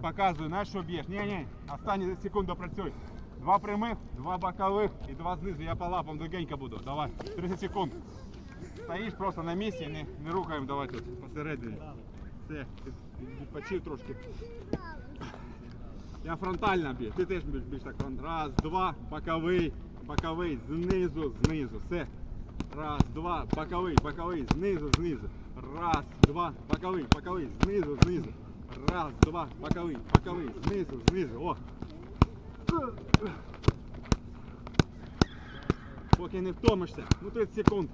показую, знаєш, що б'єш. Ні, ні, останні секунду працюй. Два прямих, два бокових і два знизу. Я по лапам легенько буду. Давай, 30 секунд. Стоїш просто на місці, не, не рухаємо, давай тут посередині. Все, від- відпочив трошки. Я фронтально б'ю. Ти теж більш так фронт. Раз, два, боковий, боковий, знизу, знизу. Все. Раз, два, боковий, боковий, знизу, знизу. Раз, два, боковий, боковий, знизу, знизу. Раз, два, боковий, боковий, знизу, знизу. О. Поки не втомишся. Ну 30 секунд.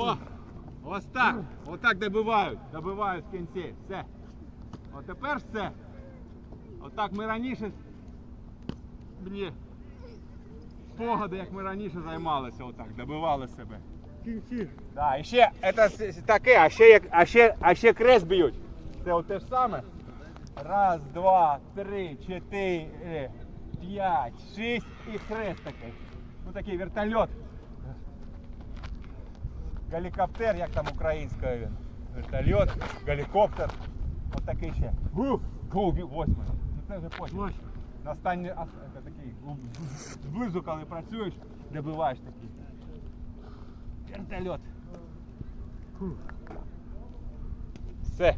О! Ось так. Отак добивають. Добивають в кінці. Все. От тепер все. Отак ми раніше. Мені спогади, як ми раніше займалися, отак, добивали себе. Кінці. Да, і ще це таке, а ще, а ще, а ще крест б'ють. Це от те ж саме. Раз, два, три, чотири, п'ять, шість і хрест такий. Ну такий вертольот. Гелікоптер, як там українською він. Вертольот, гелікоптер. Ось такий ще. Голубі восьмий. Ну це вже потім. На останній, такий, зблизу, коли працюєш, добиваєш такий. Вертольот. Все.